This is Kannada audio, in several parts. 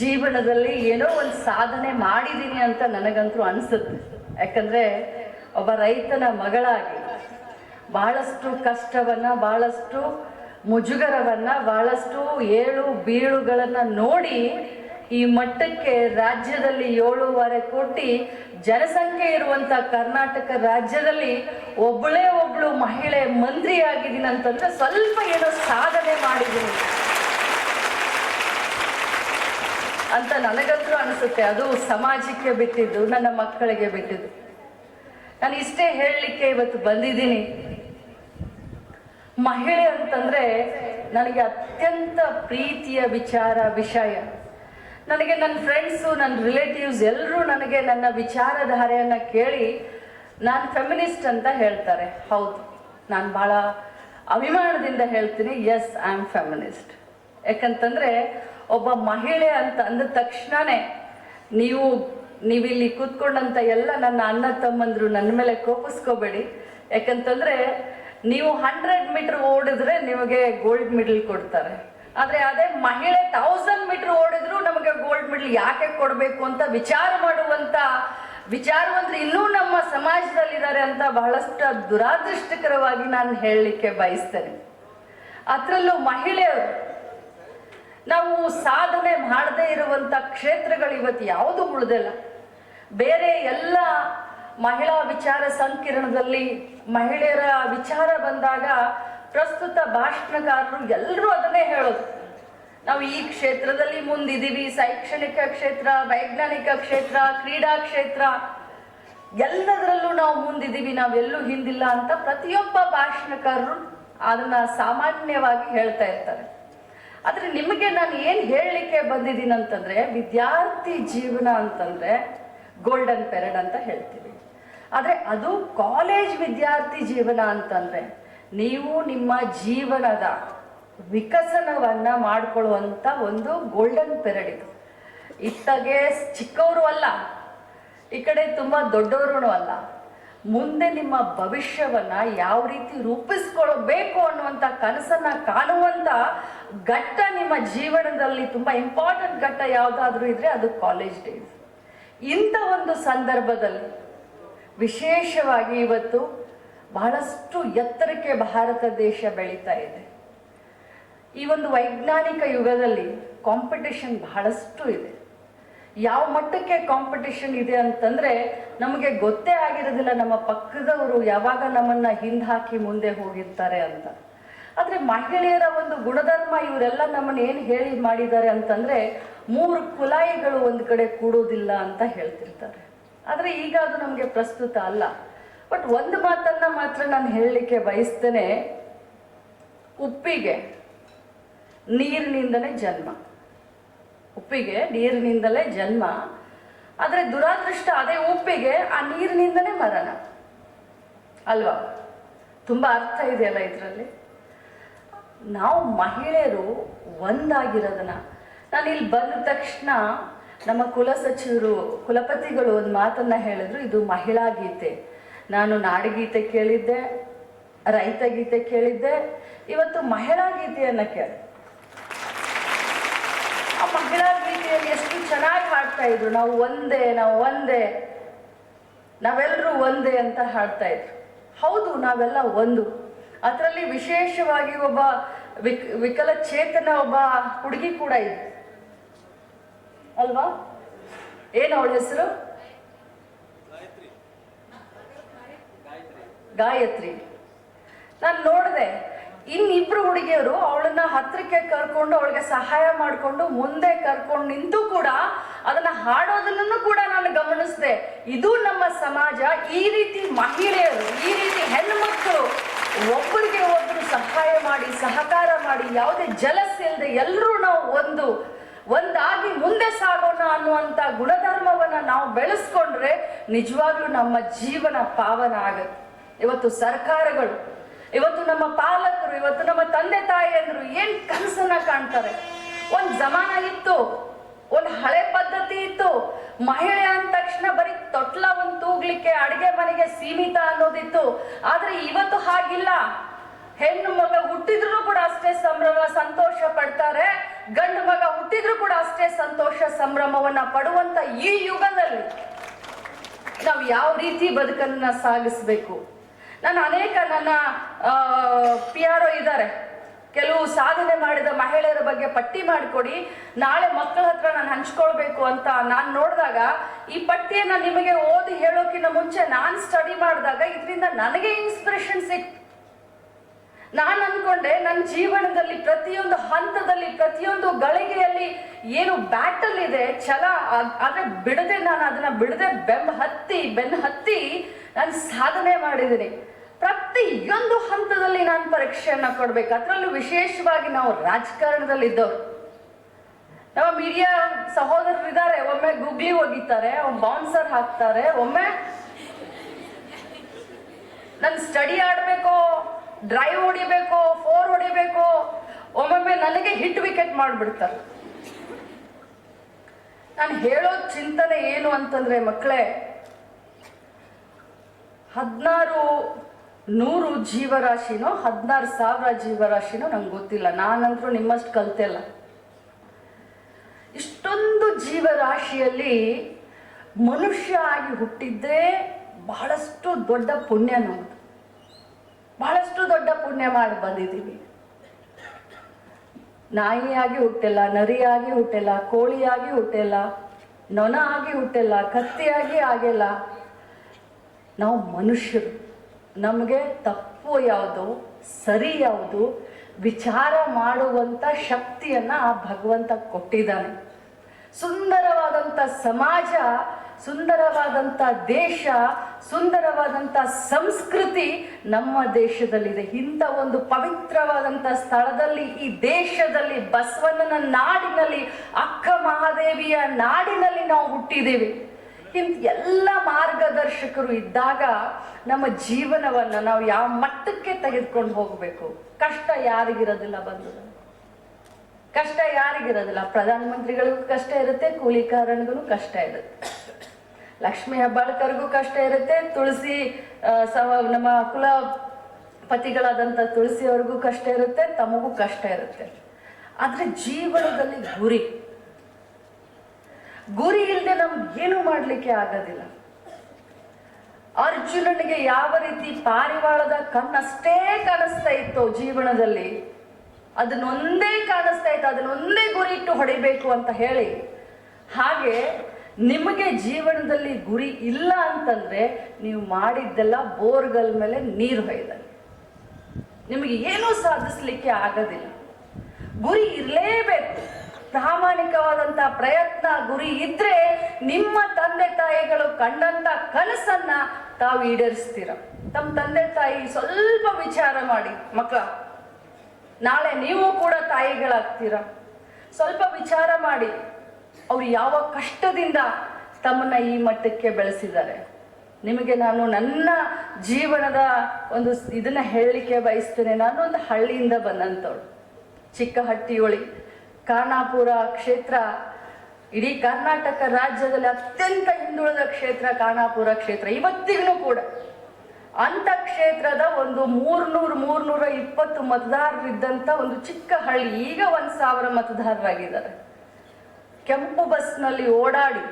ಜೀವನದಲ್ಲಿ ಏನೋ ಒಂದು ಸಾಧನೆ ಮಾಡಿದ್ದೀನಿ ಅಂತ ನನಗಂತೂ ಅನಿಸುತ್ತೆ. ಯಾಕಂದರೆ ಒಬ್ಬ ರೈತನ ಮಗಳಾಗಿ ಬಹಳಷ್ಟು ಕಷ್ಟವನ್ನು, ಬಹಳಷ್ಟು ಮುಜುಗರವನ್ನು, ಬಹಳಷ್ಟು ಏಳು ಬೀಳುಗಳನ್ನು ನೋಡಿ ಈ ಮಟ್ಟಕ್ಕೆ ರಾಜ್ಯದಲ್ಲಿ ಏಳೂವರೆ ಕೋಟಿ ಜನಸಂಖ್ಯೆ ಇರುವಂತ ಕರ್ನಾಟಕ ರಾಜ್ಯದಲ್ಲಿ ಒಬ್ಬಳೇ ಒಬ್ಳು ಮಹಿಳೆ ಮಂತ್ರಿ ಆಗಿದ್ದೀನಿ ಅಂತಂದ್ರೆ ಸ್ವಲ್ಪ ಏನೋ ಸಾಧನೆ ಮಾಡಿದ್ದೀನಿ. ಅಂತ ನನಗಂತೂ ಅನಿಸುತ್ತೆ. ಅದು ಸಮಾಜಕ್ಕೆ ಬಿಟ್ಟಿದ್ದು, ನನ್ನ ಮಕ್ಕಳಿಗೆ ಬಿಟ್ಟಿದ್ದು. ನಾನು ಇಷ್ಟೇ ಹೇಳಲಿಕ್ಕೆ ಇವತ್ತು ಬಂದಿದ್ದೀನಿ. ಮಹಿಳೆ ಅಂತಂದ್ರೆ ನನಗೆ ಅತ್ಯಂತ ಪ್ರೀತಿಯ ವಿಚಾರ, ವಿಷಯ. ನನಗೆ ನನ್ನ ಫ್ರೆಂಡ್ಸು ನನ್ನ ರಿಲೇಟಿವ್ಸ್ ಎಲ್ಲರೂ ನನಗೆ ನನ್ನ ವಿಚಾರಧಾರೆಯನ್ನು ಕೇಳಿ ನಾನು ಫೆಮಿನಿಸ್ಟ್ ಅಂತ ಹೇಳ್ತಾರೆ. ಹೌದು, ನಾನು ಭಾಳ ಅಭಿಮಾನದಿಂದ ಹೇಳ್ತೀನಿ ಎಸ್ ಐ ಆಮ್ ಫೆಮಿನಿಸ್ಟ್ ಯಾಕಂತಂದ್ರೆ ಒಬ್ಬ ಮಹಿಳೆ ಅಂತ ಅಂದ ತಕ್ಷಣನೇ ನೀವು, ನೀವಿಲ್ಲಿ ಕೂತ್ಕೊಂಡಂತ ಎಲ್ಲ ನನ್ನ ಅಣ್ಣ ತಮ್ಮಂದ್ರು ನನ್ನ ಮೇಲೆ ಕೋಪಿಸ್ಕೋಬೇಡಿ. ಯಾಕಂತಂದ್ರೆ ನೀವು ಹಂಡ್ರೆಡ್ ಮೀಟರ್ ಓಡಿದ್ರೆ ನಿಮಗೆ ಗೋಲ್ಡ್ ಮೆಡಲ್ ಕೊಡ್ತಾರೆ. ಆದ್ರೆ ಅದೇ ಮಹಿಳೆ ಥೌಸಂಡ್ ಮೀಟರ್ ಓಡಿದ್ರು ನಮಗೆ ಗೋಲ್ಡ್ ಮೆಡಲ್ ಯಾಕೆ ಕೊಡಬೇಕು ಅಂತ ವಿಚಾರ ಮಾಡುವಂತ, ವಿಚಾರವಂತರು ಇನ್ನೂ ನಮ್ಮ ಸಮಾಜದಲ್ಲಿದ್ದಾರೆ ಅಂತ ಬಹಳಷ್ಟು ದುರಾದೃಷ್ಟಕರವಾಗಿ ನಾನು ಹೇಳಲಿಕ್ಕೆ ಬಯಸ್ತೇನೆ. ಅದರಲ್ಲೂ ಮಹಿಳೆಯರು ನಾವು ಸಾಧನೆ ಮಾಡದೇ ಇರುವಂತ ಕ್ಷೇತ್ರಗಳು ಇವತ್ತು ಯಾವುದು ಉಳಿದಿಲ್ಲ. ಬೇರೆ ಎಲ್ಲ ಮಹಿಳಾ ವಿಚಾರ ಸಂಕಿರಣದಲ್ಲಿ ಮಹಿಳೆಯರ ವಿಚಾರ ಬಂದಾಗ ಪ್ರಸ್ತುತ ಭಾಷಣಕಾರರು ಎಲ್ಲರೂ ಅದನ್ನೇ ಹೇಳೋದು. ನಾವು ಈ ಕ್ಷೇತ್ರದಲ್ಲಿ ಮುಂದಿದ್ದೀವಿ, ಶೈಕ್ಷಣಿಕ ಕ್ಷೇತ್ರ, ವೈಜ್ಞಾನಿಕ ಕ್ಷೇತ್ರ, ಕ್ರೀಡಾ ಕ್ಷೇತ್ರ, ಎಲ್ಲದರಲ್ಲೂ ನಾವು ಮುಂದಿದ್ದೀವಿ, ನಾವೆಲ್ಲೂ ಹಿಂದಿಲ್ಲ ಅಂತ ಪ್ರತಿಯೊಬ್ಬ ಭಾಷಣಕಾರರು ಅದನ್ನ ಸಾಮಾನ್ಯವಾಗಿ ಹೇಳ್ತಾ ಇರ್ತಾರೆ. ಆದ್ರೆ ನಿಮಗೆ ನಾನು ಏನು ಹೇಳಲಿಕ್ಕೆ ಬಂದಿದ್ದೀನಿ ಅಂತಂದ್ರೆ ವಿದ್ಯಾರ್ಥಿ ಜೀವನ ಅಂತಂದ್ರೆ ಗೋಲ್ಡನ್ ಪೆರಡ್ ಅಂತ ಹೇಳ್ತೀವಿ. ಆದ್ರೆ ಅದು ಕಾಲೇಜ್ ವಿದ್ಯಾರ್ಥಿ ಜೀವನ ಅಂತಂದ್ರೆ, ನೀವು ನಿಮ್ಮ ಜೀವನದ ವಿಕಸನವನ್ನ ಮಾಡಿಕೊಳ್ಳುವಂಥ ಒಂದು ಗೋಲ್ಡನ್ ಪೆರಡ್ ಇದು. ಇತ್ತಗೆ ಚಿಕ್ಕವರು ಅಲ್ಲ, ಈ ಕಡೆ ತುಂಬಾ ದೊಡ್ಡವರು ಅಲ್ಲ. ಮುಂದೆ ನಿಮ್ಮ ಭವಿಷ್ಯವನ್ನ ಯಾವ ರೀತಿ ರೂಪಿಸ್ಕೊಳ್ಬೇಕು ಅನ್ನುವಂಥ ಕನಸನ್ನ ಕಾಣುವಂತ ಘಟ್ಟ ನಿಮ್ಮ ಜೀವನದಲ್ಲಿ ತುಂಬಾ ಇಂಪಾರ್ಟೆಂಟ್ ಘಟ್ಟ ಯಾವ್ದಾದ್ರು ಇದ್ರೆ ಅದು ಕಾಲೇಜ್ ಡೇಸ್ ಇಂಥ ಒಂದು ಸಂದರ್ಭದಲ್ಲಿ ವಿಶೇಷವಾಗಿ ಇವತ್ತು ಬಹಳಷ್ಟು ಎತ್ತರಕ್ಕೆ ಭಾರತ ದೇಶ ಬೆಳೀತಾ ಇದೆ. ಈ ಒಂದು ವೈಜ್ಞಾನಿಕ ಯುಗದಲ್ಲಿ ಕಾಂಪಿಟೇಷನ್ ಬಹಳಷ್ಟು ಇದೆ. ಯಾವ ಮಟ್ಟಕ್ಕೆ ಕಾಂಪಿಟಿಷನ್ ಇದೆ ಅಂತಂದ್ರೆ ನಮಗೆ ಗೊತ್ತೇ ಆಗಿರೋದಿಲ್ಲ ನಮ್ಮ ಪಕ್ಕದವರು ಯಾವಾಗ ನಮ್ಮನ್ನ ಹಾಕಿ ಮುಂದೆ ಹೋಗಿರ್ತಾರೆ ಅಂತ. ಆದ್ರೆ ಮಹಿಳೆಯರ ಒಂದು ಗುಣಧರ್ಮ ಇವರೆಲ್ಲ ನಮ್ಮನ್ನ ಏನು ಹೇಳಿ ಮಾಡಿದ್ದಾರೆ ಅಂತಂದ್ರೆ ಮೂರು ಕುಲಾಯಿಗಳು ಒಂದು ಕಡೆ ಕೂಡೋದಿಲ್ಲ ಅಂತ ಹೇಳ್ತಿರ್ತಾರೆ. ಆದ್ರೆ ಈಗ ಅದು ನಮಗೆ ಪ್ರಸ್ತುತ ಅಲ್ಲ. ಬಟ್ ಒಂದು ಮಾತನ್ನ ಮಾತ್ರ ನಾನು ಹೇಳಲಿಕ್ಕೆ ಬಯಸ್ತೇನೆ. ಉಪ್ಪಿಗೆ ನೀರಿನಿಂದಲೇ ಜನ್ಮ. ಉಪ್ಪಿಗೆ ನೀರಿನಿಂದಲೇ ಜನ್ಮ, ಆದರೆ ದುರಾದೃಷ್ಟ ಅದೇ ಉಪ್ಪಿಗೆ ಆ ನೀರಿನಿಂದಲೇ ಮರಣ. ಅಲ್ವಾ? ತುಂಬ ಅರ್ಥ ಇದೆಯಲ್ಲ ಇದರಲ್ಲಿ? ನಾವು ಮಹಿಳೆಯರು ಒಂದಾಗಿರೋದನ್ನ. ನಾನು ಇಲ್ಲಿ ಬಂದ ತಕ್ಷಣ ನಮ್ಮ ಕುಲ ಸಚಿವರು, ಕುಲಪತಿಗಳು ಒಂದು ಮಾತನ್ನು ಹೇಳಿದ್ರು, ಇದು ಮಹಿಳಾ ಗೀತೆ. ನಾನು ನಾಡಗೀತೆ ಕೇಳಿದ್ದೆ, ರೈತ ಗೀತೆ ಕೇಳಿದ್ದೆ, ಇವತ್ತು ಮಹಿಳಾ ಗೀತೆಯನ್ನು ಕೇಳಿ ಆ ಮಹಿಳಾ ರೀತಿಯಲ್ಲಿ ಎಷ್ಟು ಚೆನ್ನಾಗಿ ಹಾಡ್ತಾ ಇದ್ರು. ನಾವು ಒಂದೇ ನಾವು ಒಂದೇ. ನಾವೆಲ್ಲರೂ ಒಂದೇ ಅಂತ ಹಾಡ್ತಾ ಇದ್ರು. ಹೌದು, ನಾವೆಲ್ಲ ಒಂದು. ಅದರಲ್ಲಿ ವಿಶೇಷವಾಗಿ ಒಬ್ಬ ವಿಕ್, ವಿಕಲಚೇತನ ಒಬ್ಬ ಹುಡುಗಿ ಕೂಡ ಇದೆ ಅಲ್ವಾ? ಏನು ಅವಳ ಹೆಸರು? ಗಾಯತ್ರಿ. ನಾನು ನೋಡಿದೆ. ಇನ್ನಿಬ್ರು ಹುಡುಗಿಯರು ಅವಳನ್ನ ಹತ್ರಕ್ಕೆ ಕರ್ಕೊಂಡು, ಅವಳಿಗೆ ಸಹಾಯ ಮಾಡಿಕೊಂಡು ಮುಂದೆ ಕರ್ಕೊಂಡು ನಿಂತು ಕೂಡ ಅದನ್ನ ಹಾಡೋದನ್ನು ಕೂಡ ನಾನು ಗಮನಿಸಿದೆ. ಇದು ನಮ್ಮ ಸಮಾಜ. ಈ ರೀತಿ ಮಹಿಳೆಯರು, ಈ ರೀತಿ ಹೆಣ್ಣುಮಕ್ಕಳು ಒಬ್ಬರಿಗೆ ಒಬ್ಬರು ಸಹಾಯ ಮಾಡಿ, ಸಹಕಾರ ಮಾಡಿ, ಯಾವುದೇ ಜಲಸ್ ಇಲ್ಲದೆ ಎಲ್ಲರೂ ನಾವು ಒಂದು, ಒಂದಾಗಿ ಮುಂದೆ ಸಾಗೋಣ ಅನ್ನುವಂಥ ಗುಣಧರ್ಮವನ್ನ ನಾವು ಬೆಳೆಸ್ಕೊಂಡ್ರೆ ನಿಜವಾಗ್ಲೂ ನಮ್ಮ ಜೀವನ ಪಾವನ ಆಗುತ್ತೆ. ಇವತ್ತು ಸರ್ಕಾರಗಳು ಇವತ್ತು ನಮ್ಮ ಪಾಲಕರು, ಇವತ್ತು ನಮ್ಮ ತಂದೆ ತಾಯಿಯಂದ್ರು ಏನ್ ಕನಸನ್ನ ಕಾಣ್ತಾರೆ? ಒಂದ್ ಜಮಾನ ಇತ್ತು, ಒಂದ್ ಹಳೆ ಪದ್ಧತಿ ಇತ್ತು. ಮಹಿಳೆ ಅಂದ ತಕ್ಷಣ ಬರೀ ತೊಟ್ಲ ಒಂದು ತೂಗ್ಲಿಕ್ಕೆ ಅಡಿಗೆ ಮನೆಗೆ ಸೀಮಿತ ಅನ್ನೋದಿತ್ತು. ಆದ್ರೆ ಇವತ್ತು ಹಾಗಿಲ್ಲ. ಹೆಣ್ಣು ಮಗ ಹುಟ್ಟಿದ್ರು ಕೂಡ ಅಷ್ಟೇ ಸಂಭ್ರಮ, ಸಂತೋಷ ಪಡ್ತಾರೆ. ಗಂಡು ಮಗ ಹುಟ್ಟಿದ್ರು ಕೂಡ ಅಷ್ಟೇ ಸಂತೋಷ, ಸಂಭ್ರಮವನ್ನ ಪಡುವಂತ ಈ ಯುಗದಲ್ಲಿ ನಾವು ಯಾವ ರೀತಿ ಬದುಕನ್ನ ಸಾಗಿಸ್ಬೇಕು? ನಾನು ಅನೇಕ ನನ್ನ ಪಿ ಆರ್ ಒ ಇದ್ದಾರೆ. ಕೆಲವು ಸಾಧನೆ ಮಾಡಿದ ಮಹಿಳೆಯರ ಬಗ್ಗೆ ಪಟ್ಟಿ ಮಾಡಿಕೊಡಿ. ನಾಳೆ ಮಕ್ಕಳ ಹತ್ರ ನಾನು ಹಂಚ್ಕೊಳ್ಬೇಕು ಅಂತ ನಾನು ನೋಡಿದಾಗ ಈ ಪಟ್ಟಿಯನ್ನು ನಿಮಗೆ ಓದಿ ಹೇಳೋಕ್ಕಿಂತ ಮುಂಚೆ ನಾನು ಸ್ಟಡಿ ಮಾಡಿದಾಗ ಇದರಿಂದ ನನಗೆ ಇನ್ಸ್ಪಿರೇಷನ್ ಸಿಕ್ತು. ನಾನು ಅನ್ಕೊಂಡೆ ನನ್ನ ಜೀವನದಲ್ಲಿ ಪ್ರತಿಯೊಂದು ಹಂತದಲ್ಲಿ, ಪ್ರತಿಯೊಂದು ಗಳಿಗೆಯಲ್ಲಿ ಏನು ಬ್ಯಾಟಲ್ ಇದೆ, ಛಲ ಆದ್ರೆ ಬಿಡದೆ ನಾನು ಅದನ್ನ ಬಿಡದೆ ಬೆಂಬ ಹತ್ತಿ ಬೆನ್ನು ಹತ್ತಿ ನಾನು ಸಾಧನೆ ಮಾಡಿದ್ದೀನಿ. ಪ್ರತಿಯೊಂದು ಹಂತದಲ್ಲಿ ನಾನು ಪರೀಕ್ಷೆಯನ್ನು ಕೊಡ್ಬೇಕು. ಅದರಲ್ಲೂ ವಿಶೇಷವಾಗಿ ನಾವು ರಾಜಕಾರಣದಲ್ಲಿ ಇದ್ದವ್ರು ನಮ್ಮ ಮೀಡಿಯಾ ಸಹೋದರರು ಇದ್ದಾರೆ ಒಮ್ಮೆ ಗುಗ್ಲಿ ಒಗಿತಾರೆ ಬೌನ್ಸರ್ ಹಾಕ್ತಾರೆ. ಒಮ್ಮೆ ನನ್ ಸ್ಟಡಿ ಆಡಬೇಕು ಡ್ರೈವ್ ಹೊಡಿಬೇಕು ಫೋರ್ ಹೊಡಿಬೇಕು, ಒಮ್ಮೊಮ್ಮೆ ನನಗೆ ಹಿಟ್ ವಿಕೆಟ್ ಮಾಡಿಬಿಡ್ತಾರೆ. ನಾನು ಹೇಳೋ ಚಿಂತನೆ ಏನು ಅಂತಂದ್ರೆ ಮಕ್ಕಳೇ ಹದಿನಾರು ನೂರು ಜೀವರಾಶಿನೋ ಹದಿನಾರು ಸಾವಿರ ಜೀವರಾಶಿನೋ ನಂಗೆ ಗೊತ್ತಿಲ್ಲ. ನಾನಂತರೂ ನಿಮ್ಮಷ್ಟು ಕಲ್ತಿಲ್ಲ ಇಷ್ಟೊಂದು ಜೀವರಾಶಿಯಲ್ಲಿ ಮನುಷ್ಯ ಆಗಿ ಹುಟ್ಟಿದ್ರೆ ಬಹಳಷ್ಟು ದೊಡ್ಡ ಪುಣ್ಯ ನಮ್ಮದು ಬಹಳಷ್ಟು ದೊಡ್ಡ ಪುಣ್ಯ ಮಾಡಿ ಬಂದಿದ್ದೀವಿ. ನಾಯಿಯಾಗಿ ಹುಟ್ಟಿಲ್ಲ ನರಿಯಾಗಿ ಹುಟ್ಟಿಲ್ಲ ಕೋಳಿಯಾಗಿ ಹುಟ್ಟಿಲ್ಲ ನೊನ ಆಗಿ ಹುಟ್ಟಿಲ್ಲ ಕತ್ತಿಯಾಗಿ ಆಗಿಲ್ಲ. ನಾವು ಮನುಷ್ಯರು. ನಮಗೆ ತಪ್ಪು ಯಾವುದು, ಸರಿ ಯಾವುದು, ವಿಚಾರ ಮಾಡುವಂಥ ಶಕ್ತಿಯನ್ನ ಆ ಭಗವಂತ ಕೊಟ್ಟಿದ್ದಾನೆ. ಸುಂದರವಾದಂಥ ಸಮಾಜ ಸುಂದರವಾದಂಥ ದೇಶ ಸುಂದರವಾದಂಥ ಸಂಸ್ಕೃತಿ ನಮ್ಮ ದೇಶದಲ್ಲಿದೆ. ಇಂಥ ಒಂದು ಪವಿತ್ರವಾದಂಥ ಸ್ಥಳದಲ್ಲಿ, ಈ ದೇಶದಲ್ಲಿ, ಬಸವಣ್ಣನ ನಾಡಿನಲ್ಲಿ, ಅಕ್ಕ ಮಹಾದೇವಿಯ ನಾಡಿನಲ್ಲಿ ನಾವು ಹುಟ್ಟಿದ್ದೇವೆ. ಇಂಥ ಎಲ್ಲ ಮಾರ್ಗದರ್ಶಕರು ಇದ್ದಾಗ ನಮ್ಮ ಜೀವನವನ್ನು ನಾವು ಯಾವ ಮಟ್ಟಕ್ಕೆ ತೆಗೆದುಕೊಂಡು ಹೋಗಬೇಕು? ಕಷ್ಟ ಯಾರಿಗಿರೋದಿಲ್ಲ ಬಂದು ಕಷ್ಟ ಯಾರಿಗಿರೋದಿಲ್ಲ? ಪ್ರಧಾನಮಂತ್ರಿಗಳಿಗೂ ಕಷ್ಟ ಇರುತ್ತೆ, ಕೂಲಿಕಾರನಿಗೂ ಕಷ್ಟ ಇರುತ್ತೆ. ಲಕ್ಷ್ಮೀ ಹೆಬ್ಬಾಳ್ಕರ್ಗೂ ಕಷ್ಟ ಇರುತ್ತೆ, ತುಳಸಿ ಸವ ನಮ್ಮ ಕುಲ ಪತಿಗಳಾದಂಥ ತುಳಸಿಯವ್ರಿಗೂ ಕಷ್ಟ ಇರುತ್ತೆ, ತಮಗೂ ಕಷ್ಟ ಇರುತ್ತೆ. ಆದರೆ ಜೀವನದಲ್ಲಿ ಗುರಿ. ಗುರಿ ಇಲ್ಲದೆ ನಮ್ಗೆ ಏನು ಮಾಡಲಿಕ್ಕೆ ಆಗೋದಿಲ್ಲ. ಅರ್ಜುನನಿಗೆ ಯಾವ ರೀತಿ ಪಾರಿವಾಳದ ಕಣ್ಣಷ್ಟೇ ಕಾಣಿಸ್ತಾ ಇತ್ತು ಜೀವನದಲ್ಲಿ, ಅದನ್ನೊಂದೇ ಕಾಣಿಸ್ತಾ ಇತ್ತು, ಅದನ್ನೊಂದೇ ಗುರಿ ಇಟ್ಟು ಹೊಡಿಬೇಕು ಅಂತ ಹೇಳಿ, ಹಾಗೆ ನಿಮಗೆ ಜೀವನದಲ್ಲಿ ಗುರಿ ಇಲ್ಲ ಅಂತಂದ್ರೆ ನೀವು ಮಾಡಿದ್ದೆಲ್ಲ ಬೋರ್ಗಲ್ ಮೇಲೆ ನೀರು ಹೊಯ್ದ. ನಿಮಗೆ ಏನೂ ಸಾಧಿಸ್ಲಿಕ್ಕೆ ಆಗೋದಿಲ್ಲ. ಗುರಿ ಇರಲೇಬೇಕು. ಪ್ರಾಮಾಣಿಕವಾದಂತ ಪ್ರಯತ್ನ ಗುರಿ ಇದ್ರೆ ನಿಮ್ಮ ತಂದೆ ತಾಯಿಗಳು ಕಂಡಂತ ಕನಸನ್ನ ತಾವು ಈಡೇರಿಸ್ತೀರ. ತಮ್ಮ ತಂದೆ ತಾಯಿ ಸ್ವಲ್ಪ ವಿಚಾರ ಮಾಡಿ ಮಕ್ಕಳ ನಾಳೆ ನೀವು ಕೂಡ ತಾಯಿಗಳಾಗ್ತೀರ. ಸ್ವಲ್ಪ ವಿಚಾರ ಮಾಡಿ, ಅವ್ರು ಯಾವ ಕಷ್ಟದಿಂದ ತಮ್ಮನ್ನ ಈ ಮಟ್ಟಕ್ಕೆ ಬೆಳೆಸಿದ್ದಾರೆ. ನಿಮಗೆ ನಾನು ನನ್ನ ಜೀವನದ ಒಂದು ಇದನ್ನ ಹೇಳಲಿಕ್ಕೆ ಬಯಸ್ತೇನೆ. ನಾನು ಒಂದು ಹಳ್ಳಿಯಿಂದ ಬಂದಂಥವಳು ಚಿಕ್ಕ ಹಟ್ಟಿಯೊಳಿ ಖಾನಾಪುರ ಕ್ಷೇತ್ರ, ಇಡೀ ಕರ್ನಾಟಕ ರಾಜ್ಯದಲ್ಲಿ ಅತ್ಯಂತ ಹಿಂದುಳಿದ ಕ್ಷೇತ್ರ ಖಾನಾಪುರ ಕ್ಷೇತ್ರ, ಇವತ್ತಿಗೂ ಕೂಡ. ಅಂತ ಕ್ಷೇತ್ರದ ಒಂದು ಮೂರ್ನೂರು, ಮೂರ್ನೂರ ಇಪ್ಪತ್ತು ಮತದಾರರಿದ್ದಂಥ ಒಂದು ಚಿಕ್ಕ ಹಳ್ಳಿ ಈಗ ಒಂದು ಸಾವಿರ ಮತದಾರರಾಗಿದ್ದಾರೆ. ಕೆಂಪು ಬಸ್ನಲ್ಲಿ ಓಡಾಡಿ,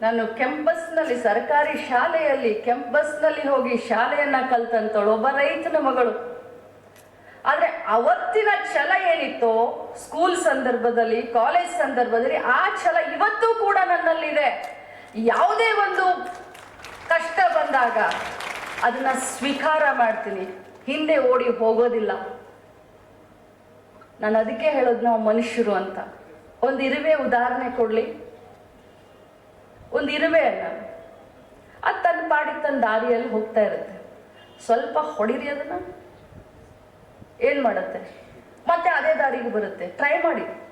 ನಾನು ಕೆಂಪಸ್ನಲ್ಲಿ ಸರ್ಕಾರಿ ಶಾಲೆಯಲ್ಲಿ ಕೆಂಪಸ್ನಲ್ಲಿ ಹೋಗಿ ಶಾಲೆಯನ್ನ ಕಲ್ತಂತಳು ಒಬ್ಬ ರೈತನ ಮಗಳು. ಆದ್ರೆ ಅವತ್ತಿನ ಛಲ ಏನಿತ್ತು ಸ್ಕೂಲ್ ಸಂದರ್ಭದಲ್ಲಿ ಕಾಲೇಜ್ ಸಂದರ್ಭದಲ್ಲಿ ಆ ಛಲ ಇವತ್ತು ಕೂಡ ನನ್ನಲ್ಲಿದೆ. ಯಾವುದೇ ಒಂದು ಕಷ್ಟ ಬಂದಾಗ ಅದನ್ನ ಸ್ವೀಕಾರ ಮಾಡ್ತೀನಿ. ಹಿಂದೆ ಓಡಿ ಹೋಗೋದಿಲ್ಲ. ನಾನು ಅದಕ್ಕೆ ಹೇಳೋದು ನಾವು ಮನುಷ್ಯರು ಅಂತ. ಒಂದು ಇರುವೆ ಉದಾಹರಣೆ ಕೊಡ್ಲಿ. ಒಂದು ಇರುವೆ ಅಲ್ಲ ಅದು ತನ್ನ ಪಾಡಿಗೆ ತನ್ನ ದಾರಿಯಲ್ಲಿ ಹೋಗ್ತಾ ಇರುತ್ತೆ. ಸ್ವಲ್ಪ ಹೊಡಿರಿ ಅದನ್ನ. ಏನ್ ಮಾಡುತ್ತೆ? ಮತ್ತೆ ಅದೇ ದಾರಿಗೆ ಬರುತ್ತೆ. ಟ್ರೈ ಮಾಡಿ.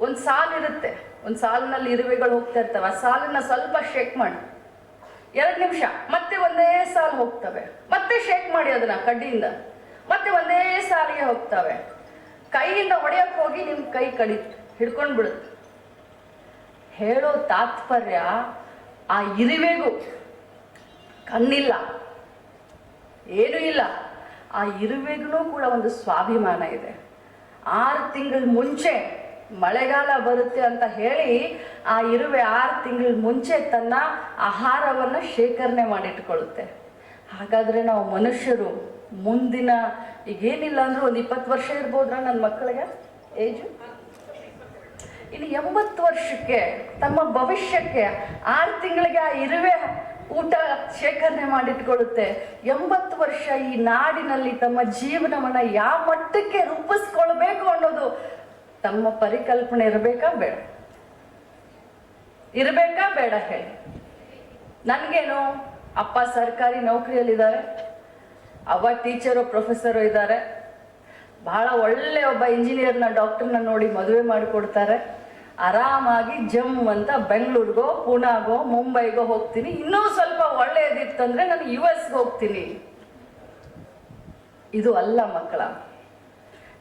ಒಂದು ಸಾಲ್ ಇರುತ್ತೆ. ಒಂದು ಸಾಲಿನಲ್ಲಿ ಇರುವೆಗಳು ಹೋಗ್ತಾ ಇರ್ತವೆ. ಆ ಸಾಲನ್ನ ಸ್ವಲ್ಪ ಶೇಕ್ ಮಾಡಿ. ಎರಡು ನಿಮಿಷ. ಮತ್ತೆ ಒಂದೇ ಸಾಲು ಹೋಗ್ತವೆ. ಮತ್ತೆ ಶೇಕ್ ಮಾಡಿ ಅದನ್ನ ಕಡ್ಡಿಯಿಂದ. ಮತ್ತೆ ಒಂದೇ ಸಾಲಿಗೆ ಹೋಗ್ತವೆ. ಕೈಯಿಂದ ಹೊಡೆಯಕ್ಕೆ ಹೋಗಿ ನಿಮ್ ಕೈ ಕಡಿ ಹಿಡ್ಕೊಂಡು ಬಿಡುತ್ತೆ. ಹೇಳೋ ತಾತ್ಪರ್ಯ ಆ ಇರುವೆಗೂ ಕಣ್ಣಿಲ್ಲ. ಏನೂ ಇಲ್ಲ. ಆ ಇರುವೆಗೂ ಕೂಡ ಒಂದು ಸ್ವಾಭಿಮಾನ ಇದೆ. ಆರು ತಿಂಗಳ ಮುಂಚೆ ಮಳೆಗಾಲ ಬರುತ್ತೆ ಅಂತ ಹೇಳಿ ಆ ಇರುವೆ ಆರು ತಿಂಗಳ ಮುಂಚೆ ತನ್ನ ಆಹಾರವನ್ನು ಶೇಖರಣೆ ಮಾಡಿಟ್ಕೊಳ್ಳುತ್ತೆ. ಹಾಗಾದ್ರೆ ನಾವು ಮನುಷ್ಯರು ಮುಂದಿನ ಈಗೇನಿಲ್ಲ ಅಂದ್ರೆ ಒಂದು ಇಪ್ಪತ್ತು ವರ್ಷ ಇರ್ಬೋದ್ರ ನನ್ನ ಮಕ್ಕಳಿಗೆ? ಏಜು? ಇನ್ನು ಎಂಬತ್ತು ವರ್ಷಕ್ಕೆ, ತಮ್ಮ ಭವಿಷ್ಯಕ್ಕೆ ಆರು ತಿಂಗಳಿಗೆ ಆ ಇರುವೆ ಊಟ ಶೇಖರಣೆ ಮಾಡಿಟ್ಕೊಳ್ಳುತ್ತೆ. ಎಂಬತ್ತು ವರ್ಷ ಈ ನಾಡಿನಲ್ಲಿ ತಮ್ಮ ಜೀವನವನ್ನ ಯಾವ ಮಟ್ಟಕ್ಕೆ ರೂಪಿಸ್ಕೊಳ್ಬೇಕು ಅನ್ನೋದು ತಮ್ಮ ಪರಿಕಲ್ಪನೆ ಇರಬೇಕಾ ಬೇಡ. ಇರಬೇಕಾ ಬೇಡ ಹೇಳಿ. ನನಗೇನು, ಅಪ್ಪ ಸರ್ಕಾರಿ ನೌಕರಿಯಲ್ಲಿದ್ದಾರೆ. ಅವ್ವ ಟೀಚರು, ಪ್ರೊಫೆಸರು ಇದ್ದಾರೆ. ಬಹಳ ಒಳ್ಳೆ ಒಬ್ಬ ಇಂಜಿನಿಯರ್ನ ಡಾಕ್ಟರ್ನ ನೋಡಿ ಮದುವೆ ಮಾಡಿಕೊಡ್ತಾರೆ. ಆರಾಮಾಗಿ ಜಮ್ ಅಂತ ಬೆಂಗಳೂರಿಗೋ, ಪುಣಾಗೋ, ಮುಂಬೈಗೋ ಹೋಗ್ತೀನಿ. ಇನ್ನೂ ಸ್ವಲ್ಪ ಒಳ್ಳೆಯದಿತ್ತಂದ್ರೆ ನಾನು ಯು ಎಸ್ಗೆ ಹೋಗ್ತೀನಿ. ಇದು ಅಲ್ಲ ಮಕ್ಕಳ.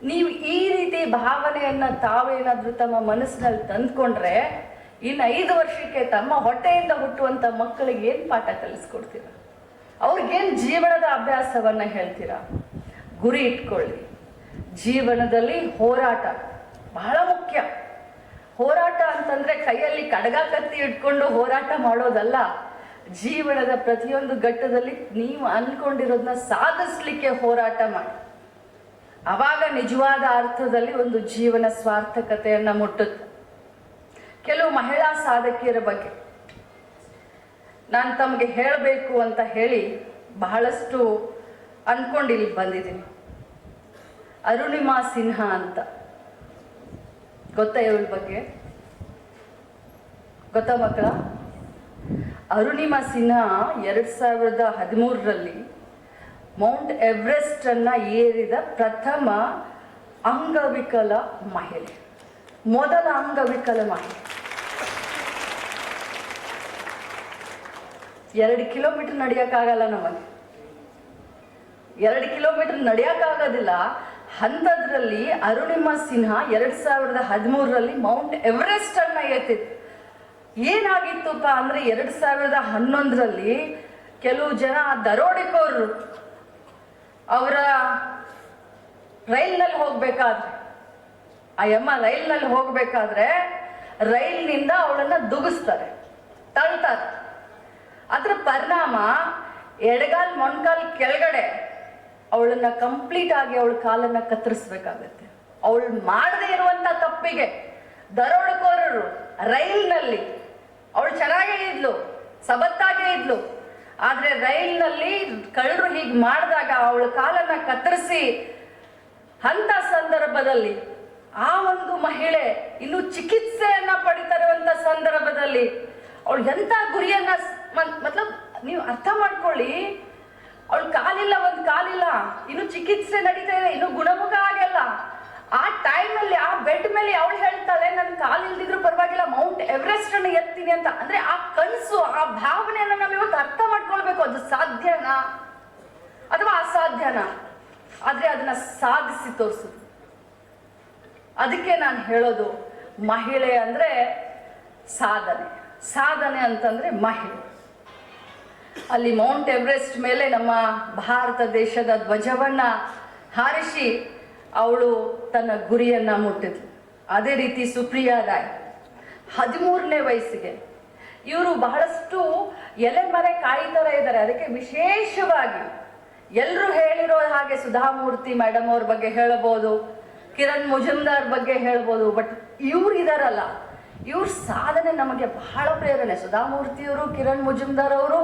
ನೀವು ಈ ರೀತಿ ಭಾವನೆಯನ್ನ ತಾವೇನಾದರೂ ತಮ್ಮ ಮನಸ್ಸಿನಲ್ಲಿ ತಂದ್ಕೊಂಡ್ರೆ, ಇನ್ನು ಐದು ವರ್ಷಕ್ಕೆ ತಮ್ಮ ಹೊಟ್ಟೆಯಿಂದ ಹುಟ್ಟುವಂಥ ಮಕ್ಕಳಿಗೆ ಏನು ಪಾಠ ಕಲಿಸ್ಕೊಡ್ತೀರ? ಅವ್ರಿಗೇನು ಜೀವನದ ಅಭ್ಯಾಸವನ್ನ ಹೇಳ್ತೀರಾ? ಗುರಿ ಇಟ್ಕೊಳ್ಳಿ. ಜೀವನದಲ್ಲಿ ಹೋರಾಟ ಬಹಳ ಮುಖ್ಯ. ಹೋರಾಟ ಅಂತಂದ್ರೆ ಕೈಯಲ್ಲಿ ಕಡಗ ಕತ್ತಿ ಇಟ್ಕೊಂಡು ಹೋರಾಟ ಮಾಡೋದಲ್ಲ, ಜೀವನದ ಪ್ರತಿಯೊಂದು ಘಟ್ಟದಲ್ಲಿ ನೀವು ಅನ್ಕೊಂಡಿರೋದನ್ನ ಸಾಧಿಸ್ಲಿಕ್ಕೆ ಹೋರಾಟ ಮಾಡಿ. ಅವಾಗ ನಿಜವಾದ ಅರ್ಥದಲ್ಲಿ ಒಂದು ಜೀವನ ಸ್ವಾರ್ಥಕತೆಯನ್ನ ಮುಟ್ಟುತ್ತೆ. ಕೆಲವು ಮಹಿಳಾ ಸಾಧಕಿಯರ ಬಗ್ಗೆ. ನಾನು ತಮಗೆ ಹೇಳಬೇಕು ಅಂತ ಹೇಳಿ ಬಹಳಷ್ಟು ಅನ್ಕೊಂಡು ಬಂದಿದ್ದೀನಿ. ಅರುಣಿಮಾ ಸಿನ್ಹಾ ಅಂತ. ಗೊತ್ತಾ ಇವಳ ಬಗ್ಗೆ? ಗೊತ್ತಾ ಮಕ್ಕಳ? ಅರುಣಿಮಾ ಸಿನ್ಹಾ ಎರಡ್ ಸಾವಿರದ ಹದಿಮೂರರಲ್ಲಿ ಮೌಂಟ್ ಎವರೆಸ್ಟ್ ಅನ್ನ ಏರಿದ ಪ್ರಥಮ ಅಂಗವಿಕಲ ಮಹಿಳೆ. ಮೊದಲ ಅಂಗವಿಕಲ ಮಹಿಳೆ. ಎರಡು ಕಿಲೋಮೀಟರ್ ನಡೆಯೋಕ್ಕಾಗಲ್ಲ ನಮಗೆ. ಎರಡು ಕಿಲೋಮೀಟರ್ ನಡೆಯೋಕ್ಕಾಗೋದಿಲ್ಲ. ಅಂಥದ್ರಲ್ಲಿ ಅರುಣಿಮಾ ಸಿನ್ಹಾ ಎರಡ್ ಸಾವಿರದ ಹದಿಮೂರರಲ್ಲಿ ಮೌಂಟ್ ಎವರೆಸ್ಟ್ ಅನ್ನ ಎತ್ತಿತ್ತು ಏನಾಗಿತ್ತುಪ್ಪ ಅಂದ್ರೆ ಎರಡ್ ಸಾವಿರದ ಹನ್ನೊಂದರಲ್ಲಿ ಕೆಲವು ಜನ ದರೋಡೆಕೋರರು ಅವರ ರೈಲ್ನಲ್ಲಿ ಹೋಗ್ಬೇಕಾದ್ರೆ, ಆ ಯಮ್ಮ ರೈಲ್ನಲ್ಲಿ ಹೋಗ್ಬೇಕಾದ್ರೆ ರೈಲ್ನಿಂದ ಅವಳನ್ನ ದುಗಿಸ್ತಾರೆ, ತಳ್ತಾರೆ. ಅದ್ರ ಪರಿಣಾಮ ಎಡಗಾಲ್ ಮೊಣಕಾಲ್ ಕೆಳಗಡೆ ಅವಳನ್ನ ಕಂಪ್ಲೀಟ್ ಆಗಿ ಅವಳ ಕಾಲನ್ನ ಕತ್ತರಿಸ್ಬೇಕಾಗತ್ತೆ. ಅವಳು ಮಾಡದೇ ಇರುವಂತ ತಪ್ಪಿಗೆ ದರೋಡೆಕೋರರು ರೈಲ್ನಲ್ಲಿ, ಅವಳು ಚೆನ್ನಾಗೇ ಇದ್ಲು, ಸಬತ್ತಾಗೇ ಇದ್ಲು, ಆದ್ರೆ ರೈಲ್ನಲ್ಲಿ ಕಳ್ಳರು ಹೀಗೆ ಮಾಡಿದಾಗ ಅವಳ ಕಾಲನ್ನ ಕತ್ತರಿಸಿ, ಅಂತ ಸಂದರ್ಭದಲ್ಲಿ ಆ ಒಂದು ಮಹಿಳೆ ಇನ್ನು ಚಿಕಿತ್ಸೆಯನ್ನ ಪಡಿತಾ ಇರುವಂತ ಸಂದರ್ಭದಲ್ಲಿ ಅವಳು ಎಂತ ಗುರಿಯನ್ನ ಮತ್ಲಬ್ ನೀವು ಅರ್ಥ ಮಾಡ್ಕೊಳ್ಳಿ ಅವಳು ಕಾಲಿಲ್ಲ, ಒಂದು ಕಾಲಿಲ್ಲ. ಇನ್ನು ಚಿಕಿತ್ಸೆ ನಡೀತಾ ಇದೆ, ಇನ್ನು ಗುಣಮುಖ ಆಗಲ್ಲ. ಆ ಟೈಮಲ್ಲಿ ಆ ಬೆಡ್ ಮೇಲೆ ಅವಳು ಹೇಳ್ತಾಳೆ ನನ್ನ ಕಾಲಿಲ್ದಿದ್ರು ಪರವಾಗಿಲ್ಲ ಮೌಂಟ್ ಎವರೆಸ್ಟ್ ಅನ್ನು ಎತ್ತೀನಿ ಅಂತ. ಅಂದ್ರೆ ಆ ಕನಸು, ಆ ಭಾವನೆಯನ್ನ ನಾವು ಇವತ್ತು ಅರ್ಥ ಮಾಡ್ಕೊಳ್ಬೇಕು. ಅದು ಸಾಧ್ಯನಾ? ಅಥವಾ ಅಸಾಧ್ಯನಾ? ಆದ್ರೆ ಅದನ್ನ ಸಾಧಿಸಿ ತೋರಿಸು ಅದಕ್ಕೆ ನಾನು ಹೇಳೋದು, ಮಹಿಳೆ ಅಂದ್ರೆ ಸಾಧನೆ. ಸಾಧನೆ ಅಂತಂದ್ರೆ ಮಹಿಳೆ. ಅಲ್ಲಿ ಮೌಂಟ್ ಎವರೆಸ್ಟ್ ಮೇಲೆ ನಮ್ಮ ಭಾರತ ದೇಶದ ಧ್ವಜವನ್ನ ಹಾರಿಸಿ ಅವಳು ತನ್ನ ಗುರಿಯನ್ನ ಮುಟ್ಟಿದ್ಲು. ಅದೇ ರೀತಿ ಸುಪ್ರಿಯಾ ರಾಯ್, ಹದಿಮೂರನೇ ವಯಸ್ಸಿಗೆ. ಇವರು ಬಹಳಷ್ಟು ಎಲೆ ಮರೆ ಕಾಯಿತರ ಇದ್ದಾರೆ ಅದಕ್ಕೆ ವಿಶೇಷವಾಗಿ ಎಲ್ಲರೂ ಹೇಳಿರೋ ಹಾಗೆ ಸುಧಾಮೂರ್ತಿ ಮೇಡಮ್ ಅವ್ರ ಬಗ್ಗೆ ಹೇಳಬಹುದು ಕಿರಣ್ ಮುಜುಮ್ದಾರ್ ಬಗ್ಗೆ ಹೇಳ್ಬೋದು ಬಟ್ ಇವ್ರು ಇದಾರಲ್ಲ, ಇವ್ರ ಸಾಧನೆ ನಮಗೆ ಬಹಳ ಪ್ರೇರಣೆ. ಸುಧಾಮೂರ್ತಿಯವರು, ಕಿರಣ್ ಮುಜುಮ್ದಾರ್ ಅವರು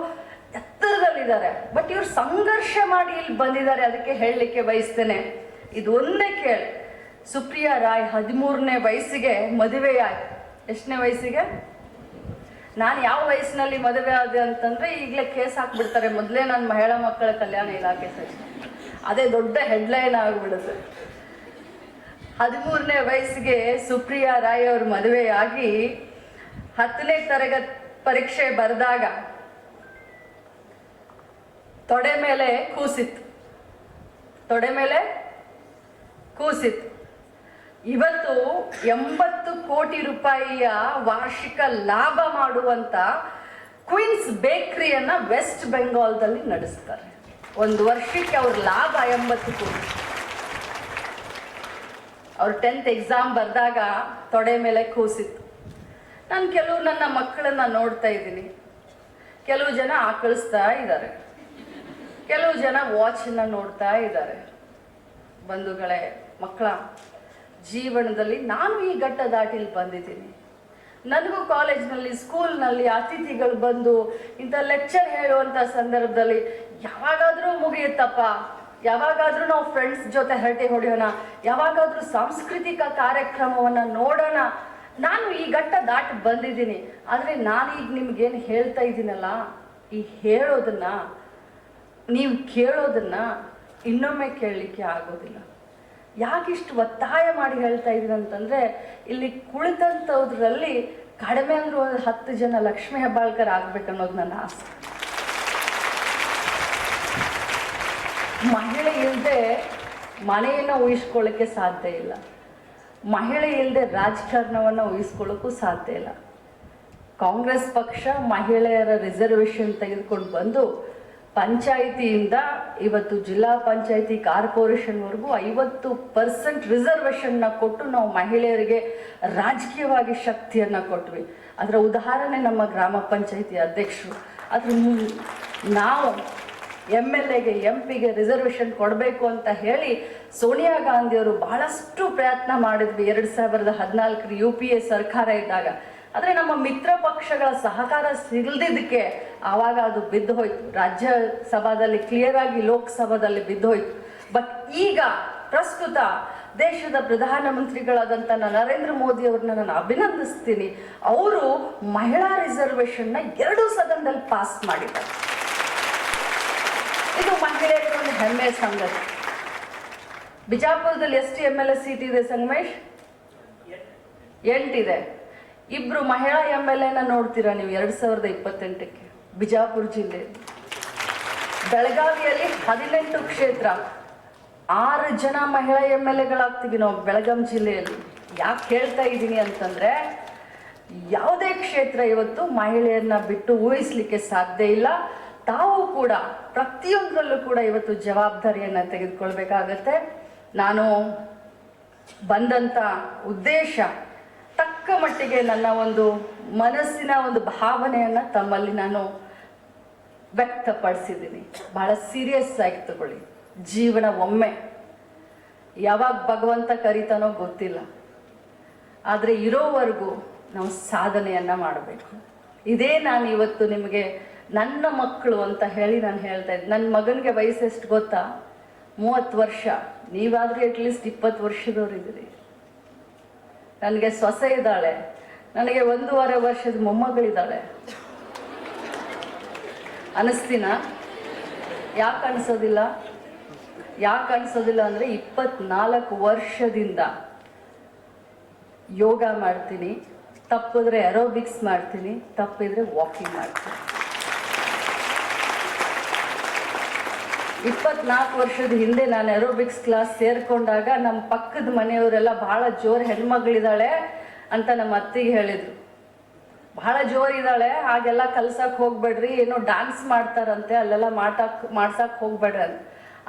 ಎತ್ತರದಲ್ಲಿದ್ದಾರೆ ಬಟ್ ಇವ್ರು ಸಂಘರ್ಷ ಮಾಡಿ ಇಲ್ಲಿ ಬಂದಿದ್ದಾರೆ, ಅದಕ್ಕೆ ಹೇಳಲಿಕ್ಕೆ ಬಯಸ್ತೇನೆ. ಇದು ಒಂದೇ ಕೇಳಿ. ಸುಪ್ರಿಯಾ ರಾಯ್ ಹದಿಮೂರನೇ ವಯಸ್ಸಿಗೆ ಮದುವೆಯಾಗಿ ಎಷ್ಟನೇ ವಯಸ್ಸಿಗೆ? ನಾನು ಯಾವ ವಯಸ್ಸಿನಲ್ಲಿ ಮದುವೆ ಆದೆ ಅಂತಂದ್ರೆ ಈಗಲೇ ಕೇಸ್ ಹಾಕ್ಬಿಡ್ತಾರೆ. ಮೊದಲೇ ನನ್ನ ಮಹಿಳಾ ಮಕ್ಕಳ ಕಲ್ಯಾಣ ಇಲಾಖೆ ಸರ್. ಅದೇ ದೊಡ್ಡ ಹೆಡ್ಲೈನ್ ಆಗಿಬಿಡುತ್ತೆ. ಹದಿಮೂರನೇ ವಯಸ್ಸಿಗೆ ಸುಪ್ರಿಯಾ ರಾಯ್ ಅವ್ರ ಮದುವೆಯಾಗಿ ಹತ್ತನೇ ತರಗತಿ ಪರೀಕ್ಷೆ ಬರೆದಾಗ ತೊಡೆ ಮೇಲೆ ಕೂಸಿತ್ತು. ತೊಡೆ ಮೇಲೆ ಕೂಸಿತ್ತು. ಇವತ್ತು ಎಂಬತ್ತು ಕೋಟಿ ರೂಪಾಯಿಯ ವಾರ್ಷಿಕ ಲಾಭ ಮಾಡುವಂತ ಕ್ವೀನ್ಸ್ ಬೇಕರಿಯನ್ನ ವೆಸ್ಟ್ ಬೆಂಗಾಲ್ದಲ್ಲಿ ನಡೆಸ್ತಾರೆ. ಒಂದು ವರ್ಷಕ್ಕೆ ಅವ್ರ ಲಾಭ ಎಂಬತ್ತು ಕೋಟಿ. ಅವ್ರ ಟೆಂತ್ ಎಕ್ಸಾಮ್ ಬರೆದಾಗ ತೊಡೆ ಮೇಲೆ ಕೂಸಿತ್ತು. ನಾನು ಕೆಲವು ನನ್ನ ಮಕ್ಕಳನ್ನ ನೋಡ್ತಾ ಇದ್ದೀನಿ. ಕೆಲವು ಜನ ಆಕಳಿಸ್ತಾ ಇದ್ದಾರೆ. ಕೆಲವು ಜನ ವಾಚನ್ನ ನೋಡ್ತಾ ಇದ್ದಾರೆ. ಬಂಧುಗಳೇ, ಮಕ್ಕಳ, ಜೀವನದಲ್ಲಿ ನಾನು ಈ ಘಟ್ಟ ದಾಟಿಲಿ ಬಂದಿದ್ದೀನಿ. ನನಗೂ ಕಾಲೇಜ್ನಲ್ಲಿ ಸ್ಕೂಲ್ನಲ್ಲಿ ಅತಿಥಿಗಳು ಬಂದು ಇಂಥ ಲೆಕ್ಚರ್ ಹೇಳುವಂಥ ಸಂದರ್ಭದಲ್ಲಿ ಯಾವಾಗಾದರೂ ಮುಗಿಯುತ್ತಪ್ಪ. ಯಾವಾಗಾದರೂ ನಾವು ಫ್ರೆಂಡ್ಸ್ ಜೊತೆ ಹರಟೆ ಹೊಡೆಯೋಣ. ಯಾವಾಗಾದರೂ ಸಾಂಸ್ಕೃತಿಕ ಕಾರ್ಯಕ್ರಮವನ್ನು ನೋಡೋಣ. ನಾನು ಈ ಘಟ್ಟ ದಾಟಿ ಬಂದಿದ್ದೀನಿ. ಆದರೆ ನಾನೀಗ ನಿಮ್ಗೇನು ಹೇಳ್ತಾ ಇದ್ದೀನಲ್ಲ? ಈ ಹೇಳೋದನ್ನ ನೀವು ಕೇಳೋದನ್ನ ಇನ್ನೊಮ್ಮೆ ಕೇಳಲಿಕ್ಕೆ ಆಗೋದಿಲ್ಲ. ಯಾಕಿಷ್ಟು ಒತ್ತಾಯ ಮಾಡಿ ಹೇಳ್ತಾ ಇದ್ದೀನಿ ಅಂತಂದ್ರೆ, ಇಲ್ಲಿ ಕುಳಿತಂಥದ್ರಲ್ಲಿ ಕಡಿಮೆ ಅಂದ್ರೂ ಒಂದು ಹತ್ತು ಜನ ಲಕ್ಷ್ಮೀ ಹೆಬ್ಬಾಳ್ಕರ್ ಆಗ್ಬೇಕನ್ನೋದು ನನ್ನ ಆಸೆ. ಮಹಿಳೆ ಇಲ್ಲದೆ ಮನೆಯನ್ನು ಊಹಿಸ್ಕೊಳ್ಳೋಕ್ಕೆ ಸಾಧ್ಯ ಇಲ್ಲ. ಮಹಿಳೆ ಇಲ್ಲದೆ ರಾಜಕಾರಣವನ್ನು ಉಹಿಸ್ಕೊಳ್ಳೋಕ್ಕೂ ಸಾಧ್ಯ ಇಲ್ಲ. ಕಾಂಗ್ರೆಸ್ ಪಕ್ಷ ಮಹಿಳೆಯರ ರಿಸರ್ವೇಷನ್ ತೆಗೆದುಕೊಂಡು ಬಂದು ಪಂಚಾಯಿತಿಯಿಂದ ಇವತ್ತು ಜಿಲ್ಲಾ ಪಂಚಾಯಿತಿ ಕಾರ್ಪೊರೇಷನ್ವರೆಗೂ ಐವತ್ತು ಪರ್ಸೆಂಟ್ ರಿಸರ್ವೇಷನ್ನ ಕೊಟ್ಟು ನಾವು ಮಹಿಳೆಯರಿಗೆ ರಾಜಕೀಯವಾಗಿ ಶಕ್ತಿಯನ್ನು ಕೊಟ್ವಿ. ಅದರ ಉದಾಹರಣೆ ನಮ್ಮ ಗ್ರಾಮ ಪಂಚಾಯಿತಿ ಅಧ್ಯಕ್ಷರು. ಅದ್ರ ನಾವು ಎಂ ಎಲ್ ಎಗೆ, ಎಂ ಪಿಗೆ ರಿಸರ್ವೇಷನ್ ಕೊಡಬೇಕು ಅಂತ ಹೇಳಿ ಸೋನಿಯಾ ಗಾಂಧಿಯವರು ಬಹಳಷ್ಟು ಪ್ರಯತ್ನ ಮಾಡಿದ್ವಿ ಎರಡು ಸಾವಿರದ ಹದಿನಾಲ್ಕರ ಯು ಪಿ ಎ ಸರ್ಕಾರ ಇದ್ದಾಗ. ಆದರೆ ನಮ್ಮ ಮಿತ್ರ ಪಕ್ಷಗಳ ಸಹಕಾರ ಸಿಗದಿದ್ದಕ್ಕೆ ಆವಾಗ ಅದು ಬಿದ್ದು ಹೋಯ್ತು. ರಾಜ್ಯಸಭಾದಲ್ಲಿ ಕ್ಲಿಯರ್ ಆಗಿ ಲೋಕಸಭಾದಲ್ಲಿ ಬಿದ್ದು ಹೋಯ್ತು. ಬಟ್ ಈಗ ಪ್ರಸ್ತುತ ದೇಶದ ಪ್ರಧಾನಮಂತ್ರಿಗಳಾದಂಥ ನರೇಂದ್ರ ಮೋದಿ ಅವ್ರನ್ನ ನಾನು ಅಭಿನಂದಿಸ್ತೀನಿ. ಅವರು ಮಹಿಳಾ ರಿಸರ್ವೇಷನ್ನ ಎರಡು ಸದನದಲ್ಲಿ ಪಾಸ್ ಮಾಡಿದ್ದಾರೆ. ಇದು ಮಹಿಳೆಯರಿಗೆ ಒಂದು ಹೆಮ್ಮೆಯ ಸಂಗತಿ. ಬಿಜಾಪುರದಲ್ಲಿ ಎಷ್ಟು ಎಂ ಎಲ್ ಎ ಸೀಟ್ ಇದೆ ಸಂಗಮೇಶ್? ಎಂಟಿದೆ ಇಬ್ರು ಮಹಿಳಾ ಎಂ ಎಲ್ ಎನ ನೋಡ್ತೀರಾ ನೀವು ಎರಡ್ ಸಾವಿರದ ಇಪ್ಪತ್ತೆಂಟಕ್ಕೆ? ಬಿಜಾಪುರ ಜಿಲ್ಲೆ. ಬೆಳಗಾವಿಯಲ್ಲಿ ಹದಿನೆಂಟು ಕ್ಷೇತ್ರ. ಆರು ಜನ ಮಹಿಳಾ ಎಂ ಎಲ್ ಎಗಳಾಗ್ತೀವಿ ನಾವು ಬೆಳಗಾಂ ಜಿಲ್ಲೆಯಲ್ಲಿ. ಯಾಕೆ ಹೇಳ್ತಾ ಇದ್ದೀನಿ ಅಂತಂದ್ರೆ, ಯಾವುದೇ ಕ್ಷೇತ್ರ ಇವತ್ತು ಮಹಿಳೆಯನ್ನ ಬಿಟ್ಟು ಊಹಿಸ್ಲಿಕ್ಕೆ ಸಾಧ್ಯ ಇಲ್ಲ. ತಾವು ಕೂಡ, ಪ್ರತಿಯೊಂದರಲ್ಲೂ ಕೂಡ ಇವತ್ತು ಜವಾಬ್ದಾರಿಯನ್ನು ತೆಗೆದುಕೊಳ್ಬೇಕಾಗತ್ತೆ. ನಾನು ಬಂದಂಥ ಉದ್ದೇಶ, ತಕ್ಕ ಮಟ್ಟಿಗೆ ನನ್ನ ಒಂದು ಮನಸ್ಸಿನ ಒಂದು ಭಾವನೆಯನ್ನು ತಮ್ಮಲ್ಲಿ ನಾನು ವ್ಯಕ್ತಪಡಿಸಿದ್ದೀನಿ. ಬಹಳ ಸೀರಿಯಸ್ ಆಗಿ ತಗೊಳ್ಳಿ. ಜೀವನ ಒಮ್ಮೆ. ಯಾವಾಗ ಭಗವಂತ ಕರಿತಾನೋ ಗೊತ್ತಿಲ್ಲ. ಆದರೆ ಇರೋವರೆಗೂ ನಾವು ಸಾಧನೆಯನ್ನು ಮಾಡಬೇಕು. ಇದೇ ನಾನು ಇವತ್ತು ನಿಮಗೆ ನನ್ನ ಮಕ್ಕಳು ಅಂತ ಹೇಳಿ ನಾನು ಹೇಳ್ತಾ ಇದ್ದೆ ನನ್ನ ಮಗನಿಗೆ ವಯಸ್ಸು ಎಷ್ಟು ಗೊತ್ತಾ? ಮೂವತ್ತು ವರ್ಷ. ನೀವಾದರೂ ಅಟ್ಲೀಸ್ಟ್ ಇಪ್ಪತ್ತು ವರ್ಷದವರಿದ್ದೀರಿ ನನಗೆ ಸೊಸೆ ಇದ್ದಾಳೆ. ನನಗೆ ಒಂದೂವರೆ ವರ್ಷದ ಮೊಮ್ಮಗಳಿದ್ದಾಳೆ. ಅನಿಸ್ತೀನ. ಯಾಕೆ ಅನಿಸೋದಿಲ್ಲ? ಯಾಕೆ ಅನಿಸೋದಿಲ್ಲ ಅಂದರೆ ಇಪ್ಪತ್ನಾಲ್ಕು ವರ್ಷದಿಂದ ಯೋಗ ಮಾಡ್ತೀನಿ. ತಪ್ಪಿದ್ರೆ ಎರೋಬಿಕ್ಸ್ ಮಾಡ್ತೀನಿ. ತಪ್ಪಿದ್ರೆ ವಾಕಿಂಗ್ ಮಾಡ್ತೀನಿ. ಇಪ್ಪತ್ನಾಲ್ಕು ವರ್ಷದ ಹಿಂದೆ ನಾನು ಎರೋಬಿಕ್ಸ್ ಕ್ಲಾಸ್ ಸೇರ್ಕೊಂಡಾಗ ನಮ್ಮ ಪಕ್ಕದ ಮನೆಯವರೆಲ್ಲ ಬಹಳ ಜೋರು ಹೆಣ್ಮಗಳಿದ್ದಾಳೆ ಅಂತ ನಮ್ಮ ಅತ್ತಿಗೆ ಹೇಳಿದ್ರು. ಬಹಳ ಜೋರಿದ್ದಾಳೆ ಹಾಗೆಲ್ಲ ಕಲ್ಸಕ್ ಹೋಗ್ಬೇಡ್ರಿ, ಏನೋ ಡಾನ್ಸ್ ಮಾಡ್ತಾರಂತೆ, ಅಲ್ಲೆಲ್ಲ ಮಾಡಕ್ ಮಾಡ್ಸಕ್ ಹೋಗ್ಬೇಡ್ರಿ ಅಂತ.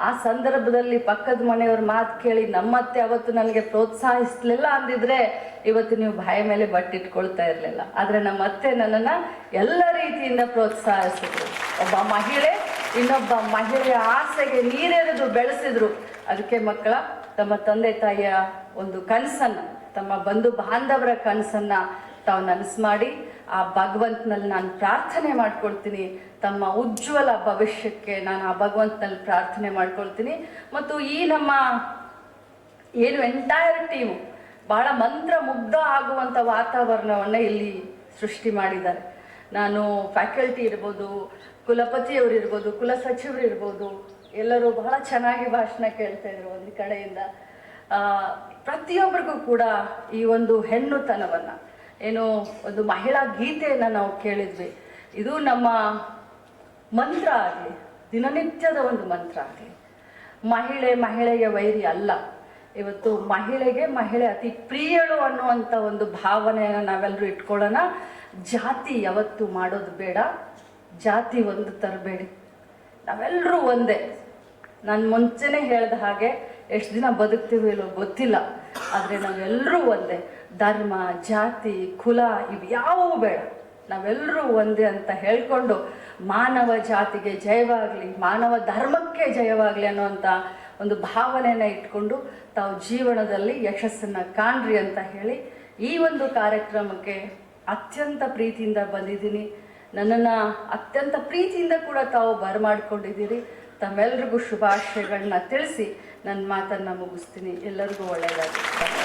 ಆ ಸಂದರ್ಭದಲ್ಲಿ ಪಕ್ಕದ ಮನೆಯವ್ರ ಮಾತು ಕೇಳಿ, ನಮ್ಮತ್ತೆ ಅವತ್ತು ನನಗೆ ಪ್ರೋತ್ಸಾಹಿಸ್ಲಿಲ್ಲ ಅಂದಿದ್ರೆ ಇವತ್ತು ನೀವು ಬಾಯಿ ಮೇಲೆ ಬಟ್ಟಿಟ್ಕೊಳ್ತಾ ಇರಲಿಲ್ಲ. ಆದರೆ ನಮ್ಮ ಅತ್ತೆ ನನ್ನನ್ನು ಎಲ್ಲ ರೀತಿಯಿಂದ ಪ್ರೋತ್ಸಾಹಿಸಿದ್ರು. ಒಬ್ಬ ಮಹಿಳೆ, ಇನ್ನೊಬ್ಬ ಮಹಿಳೆಯ ಆಸೆಗೆ ನೀರೆರೆದು ಬೆಳೆಸಿದ್ರು. ಅದಕ್ಕೆ ಮಕ್ಕಳ, ತಮ್ಮ ತಂದೆ ತಾಯಿಯ ಒಂದು ಕನಸನ್ನು, ತಮ್ಮ ಬಂಧು ಬಾಂಧವರ ಕನಸನ್ನ ತಾವು ನನಸು ಮಾಡಿ ಆ ಭಗವಂತನಲ್ಲಿ ನಾನು ಪ್ರಾರ್ಥನೆ ಮಾಡ್ಕೊಳ್ತೀನಿ. ತಮ್ಮ ಉಜ್ವಲ ಭವಿಷ್ಯಕ್ಕೆ ನಾನು ಆ ಭಗವಂತನಲ್ಲಿ ಪ್ರಾರ್ಥನೆ ಮಾಡ್ಕೊಳ್ತೀನಿ. ಮತ್ತು ಈ ನಮ್ಮ ಏನು ಎಂಟೈರ್ ಟೀಮು ಬಹಳ ಮಂತ್ರ ಮುಗ್ಧ ಆಗುವಂಥ ವಾತಾವರಣವನ್ನು ಇಲ್ಲಿ ಸೃಷ್ಟಿ ಮಾಡಿದ್ದಾರೆ. ನಾನು ಫ್ಯಾಕಲ್ಟಿ ಇರ್ಬೋದು, ಕುಲಪತಿಯವರು ಇರ್ಬೋದು, ಕುಲ ಸಚಿವರು ಇರ್ಬೋದು, ಎಲ್ಲರೂ ಬಹಳ ಚೆನ್ನಾಗಿ ಭಾಷಣ ಕೇಳ್ತಾ ಇದ್ರು ಒಂದು ಕಡೆಯಿಂದ. ಪ್ರತಿಯೊಬ್ಬರಿಗೂ ಕೂಡ ಈ ಒಂದು ಹೆಣ್ಣುತನವನ್ನು. ಏನು ಒಂದು ಮಹಿಳಾ ಗೀತೆಯನ್ನು ನಾವು ಕೇಳಿದ್ವಿ. ಇದು ನಮ್ಮ ಮಂತ್ರ ಆಗಲಿ, ದಿನನಿತ್ಯದ ಒಂದು ಮಂತ್ರ ಆಗಲಿ. ಮಹಿಳೆ ಮಹಿಳೆಗೆ ವೈರಿ ಅಲ್ಲ. ಇವತ್ತು ಮಹಿಳೆಗೆ ಮಹಿಳೆ ಅತಿ ಪ್ರಿಯಳು ಅನ್ನುವಂಥ ಒಂದು ಭಾವನೆಯನ್ನು ನಾವೆಲ್ಲರೂ ಇಟ್ಕೊಳ್ಳೋಣ. ಜಾತಿ ಯಾವತ್ತು ಮಾಡೋದು ಬೇಡ. ಜಾತಿ ಒಂದು ತರಬೇಡಿ. ನಾವೆಲ್ಲರೂ ಒಂದೇ. ನಾನು ಮುಂಚೆನೇ ಹೇಳಿದ ಹಾಗೆ ಎಷ್ಟು ದಿನ ಬದುಕ್ತೀವಿ ಇಲ್ಲೋ ಗೊತ್ತಿಲ್ಲ. ಆದರೆ ನಾವೆಲ್ಲರೂ ಒಂದೇ. ಧರ್ಮ, ಜಾತಿ, ಕುಲ ಇವು ಯಾವೂ ಬೇಡ. ನಾವೆಲ್ಲರೂ ಒಂದೇ ಅಂತ ಹೇಳಿಕೊಂಡು ಮಾನವ ಜಾತಿಗೆ ಜಯವಾಗಲಿ, ಮಾನವ ಧರ್ಮಕ್ಕೆ ಜಯವಾಗಲಿ ಅನ್ನುವಂಥ ಒಂದು ಭಾವನೆಯನ್ನು ಇಟ್ಕೊಂಡು ತಾವು ಜೀವನದಲ್ಲಿ ಯಶಸ್ಸನ್ನು ಕಾಣ್ರಿ ಅಂತ ಹೇಳಿ ಈ ಒಂದು ಕಾರ್ಯಕ್ರಮಕ್ಕೆ ಅತ್ಯಂತ ಪ್ರೀತಿಯಿಂದ ಬಂದಿದ್ದೀನಿ. ನನ್ನನ್ನು ಅತ್ಯಂತ ಪ್ರೀತಿಯಿಂದ ಕೂಡ ತಾವು ಬರಮಾಡ್ಕೊಂಡಿದ್ದೀರಿ. ತಮ್ಮೆಲ್ರಿಗೂ ಶುಭಾಶಯಗಳನ್ನ ತಿಳಿಸಿ ನನ್ನ ಮಾತನ್ನು ಮುಗಿಸ್ತೀನಿ. ಎಲ್ಲರಿಗೂ ಒಳ್ಳೆಯದಾಗಿ